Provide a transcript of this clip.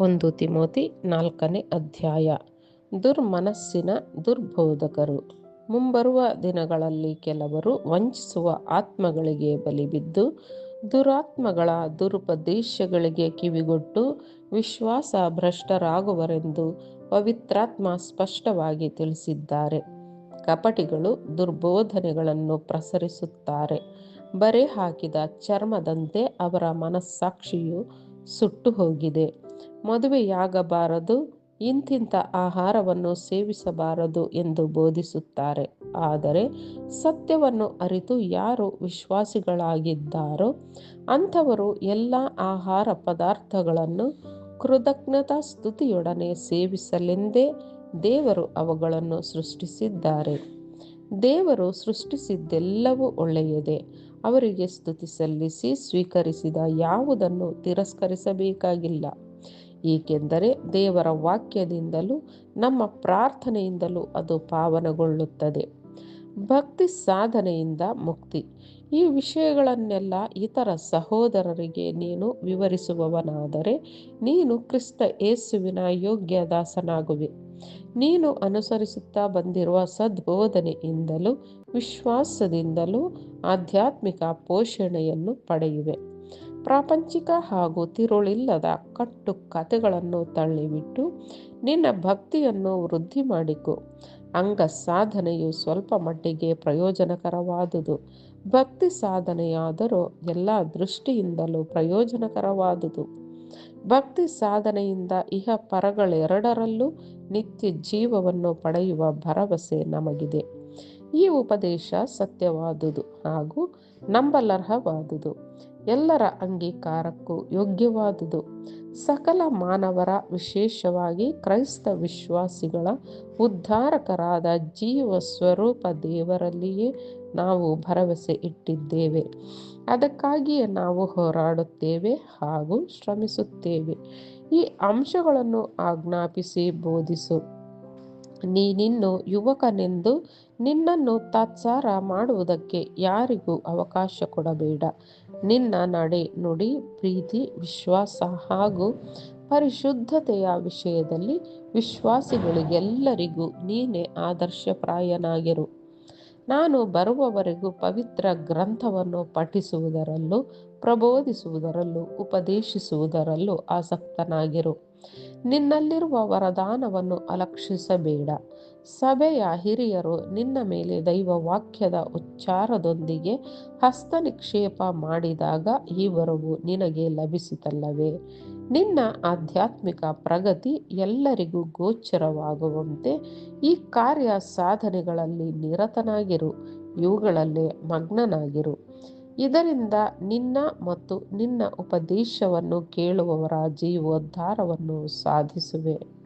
ಒಂದು ತಿಮೋತಿ ನಾಲ್ಕನೇ ಅಧ್ಯಾಯ. ದುರ್ಮನಸ್ಸಿನ ದುರ್ಬೋಧಕರು. ಮುಂಬರುವ ದಿನಗಳಲ್ಲಿ ಕೆಲವರು ವಂಚಿಸುವ ಆತ್ಮಗಳಿಗೆ ಬಲಿಬಿದ್ದು, ದುರಾತ್ಮಗಳ ದುರುಪದೇಶಗಳಿಗೆ ಕಿವಿಗೊಟ್ಟು ವಿಶ್ವಾಸ ಭ್ರಷ್ಟರಾಗುವರೆಂದು ಪವಿತ್ರಾತ್ಮ ಸ್ಪಷ್ಟವಾಗಿ ತಿಳಿಸಿದ್ದಾರೆ. ಕಪಟಿಗಳು ದುರ್ಬೋಧನೆಗಳನ್ನು ಪ್ರಸರಿಸುತ್ತಾರೆ. ಬರೆ ಹಾಕಿದ ಚರ್ಮದಂತೆ ಅವರ ಮನಸ್ಸಾಕ್ಷಿಯು ಸುಟ್ಟು ಹೋಗಿದೆ ಮದುವೆಯಾಗಬಾರದು ಇಂತಿಂಥ ಆಹಾರವನ್ನು ಸೇವಿಸಬಾರದು ಎಂದು ಬೋಧಿಸುತ್ತಾರೆ. ಆದರೆ ಸತ್ಯವನ್ನು ಅರಿತು ಯಾರು ವಿಶ್ವಾಸಿಗಳಾಗಿದ್ದಾರೋ, ಅಂಥವರು ಎಲ್ಲ ಆಹಾರ ಪದಾರ್ಥಗಳನ್ನು ಕೃತಜ್ಞತಾ ಸ್ತುತಿಯೊಡನೆ ಸೇವಿಸಲೆಂದೇ ದೇವರು ಅವುಗಳನ್ನು ಸೃಷ್ಟಿಸಿದ್ದಾರೆ. ದೇವರು ಸೃಷ್ಟಿಸಿದ್ದೆಲ್ಲವೂ ಒಳ್ಳೆಯದೇ. ಅವರಿಗೆ ಸ್ತುತಿ ಸಲ್ಲಿಸಿ ಸ್ವೀಕರಿಸಿದ ಯಾವುದನ್ನು ತಿರಸ್ಕರಿಸಬೇಕಾಗಿಲ್ಲ. ಏಕೆಂದರೆ ದೇವರ ವಾಕ್ಯದಿಂದಲೂ ನಮ್ಮ ಪ್ರಾರ್ಥನೆಯಿಂದಲೂ ಅದು ಪಾವನಗೊಳ್ಳುತ್ತದೆ. ಭಕ್ತಿ ಸಾಧನೆಯಿಂದ ಮುಕ್ತಿ. ಈ ವಿಷಯಗಳನ್ನೆಲ್ಲ ಇತರ ಸಹೋದರರಿಗೆ ನೀನು ವಿವರಿಸುವವನಾದರೆ ನೀನು ಕ್ರಿಸ್ತ ಯೇಸುವಿನ ಯೋಗ್ಯ ದಾಸನಾಗುವೆ. ನೀನು ಅನುಸರಿಸುತ್ತಾ ಬಂದಿರುವ ಸದ್ಬೋಧನೆಯಿಂದಲೂ, ವಿಶ್ವಾಸದಿಂದಲೂ, ಆಧ್ಯಾತ್ಮಿಕ ಪೋಷಣೆಯನ್ನು ಪಡೆಯುವೆ. ಪ್ರಾಪಂಚಿಕ ಹಾಗೂ ತಿರುಳಿಲ್ಲದ ಕಟ್ಟು ಕಥೆಗಳನ್ನು ತಳ್ಳಿಬಿಟ್ಟು, ನಿನ್ನ ಭಕ್ತಿಯನ್ನು ವೃದ್ಧಿ ಮಾಡಿಕೊ. ಅಂಗ ಸಾಧನೆಯು ಸ್ವಲ್ಪ ಮಟ್ಟಿಗೆ ಪ್ರಯೋಜನಕರವಾದುದು. ಭಕ್ತಿ ಸಾಧನೆಯಾದರೂ ಎಲ್ಲ ದೃಷ್ಟಿಯಿಂದಲೂ ಪ್ರಯೋಜನಕರವಾದುದು. ಭಕ್ತಿ ಸಾಧನೆಯಿಂದ ಇಹ ಪರಗಳೆರಡರಲ್ಲೂ ನಿತ್ಯ ಜೀವವನ್ನು ಪಡೆಯುವ ಭರವಸೆ ನಮಗಿದೆ. ಈ ಉಪದೇಶ ಸತ್ಯವಾದುದು ಹಾಗೂ ನಂಬಲರ್ಹವಾದುದು. ಎಲ್ಲರ ಅಂಗೀಕಾರಕ್ಕೂ ಯೋಗ್ಯವಾದುದು. ಸಕಲ ಮಾನವರ ವಿಶೇಷವಾಗಿ ಕ್ರೈಸ್ತ ವಿಶ್ವಾಸಿಗಳ ಉದ್ಧಾರಕರಾದ ಜೀವ ಸ್ವರೂಪ ದೇವರಲ್ಲಿಯೇ ನಾವು ಭರವಸೆ ಇಟ್ಟಿದ್ದೇವೆ. ಅದಕ್ಕಾಗಿಯೇ ನಾವು ಹೋರಾಡುತ್ತೇವೆ ಹಾಗೂ ಶ್ರಮಿಸುತ್ತೇವೆ. ಈ ಅಂಶಗಳನ್ನು ಆಜ್ಞಾಪಿಸಿ ಬೋಧಿಸು. ನೀನಿನ್ನು ಯುವಕನೆಂದು ನಿನ್ನನ್ನು ತಾತ್ಸಾರ ಮಾಡುವುದಕ್ಕೆ ಯಾರಿಗೂ ಅವಕಾಶ ಕೊಡಬೇಡ. ನಿನ್ನ ನಡೆ ನುಡಿ, ಪ್ರೀತಿ, ವಿಶ್ವಾಸ ಹಾಗೂ ಪರಿಶುದ್ಧತೆಯ ವಿಷಯದಲ್ಲಿ ವಿಶ್ವಾಸಿಗಳಿಗೆಲ್ಲರಿಗೂ ನೀನೇ ಆದರ್ಶಪ್ರಾಯನಾಗಿರು. ನಾನು ಬರುವವರೆಗೂ ಪವಿತ್ರ ಗ್ರಂಥವನ್ನು ಪಠಿಸುವುದರಲ್ಲೂ, ಪ್ರಬೋಧಿಸುವುದರಲ್ಲೂ, ಉಪದೇಶಿಸುವುದರಲ್ಲೂ ಆಸಕ್ತನಾಗಿರು. ನಿನ್ನಲ್ಲಿರುವ ವರದಾನವನ್ನು ಅಲಕ್ಷಿಸಬೇಡ. ಸಭೆಯ ಹಿರಿಯರು ನಿನ್ನ ಮೇಲೆ ದೈವ ವಾಕ್ಯದ ಉಚ್ಚಾರದೊಂದಿಗೆ ಹಸ್ತನಿಕ್ಷೇಪ ಮಾಡಿದಾಗ ಈ ವರವು ನಿನಗೆ ಲಭಿಸಿತಲ್ಲವೇ? ನಿನ್ನ ಆಧ್ಯಾತ್ಮಿಕ ಪ್ರಗತಿ ಎಲ್ಲರಿಗೂ ಗೋಚರವಾಗುವಂತೆ ಈ ಕಾರ್ಯ ಸಾಧನೆಗಳಲ್ಲಿ ನಿರತನಾಗಿರು, ಇವುಗಳಲ್ಲೇ ಮಗ್ನನಾಗಿರು. ಇದರಿಂದ ನಿನ್ನ ಮತ್ತು ನಿನ್ನ ಉಪದೇಶವನ್ನು ಕೇಳುವವರ ಜೀವೋದ್ಧಾರವನ್ನು ಸಾಧಿಸುವೆ.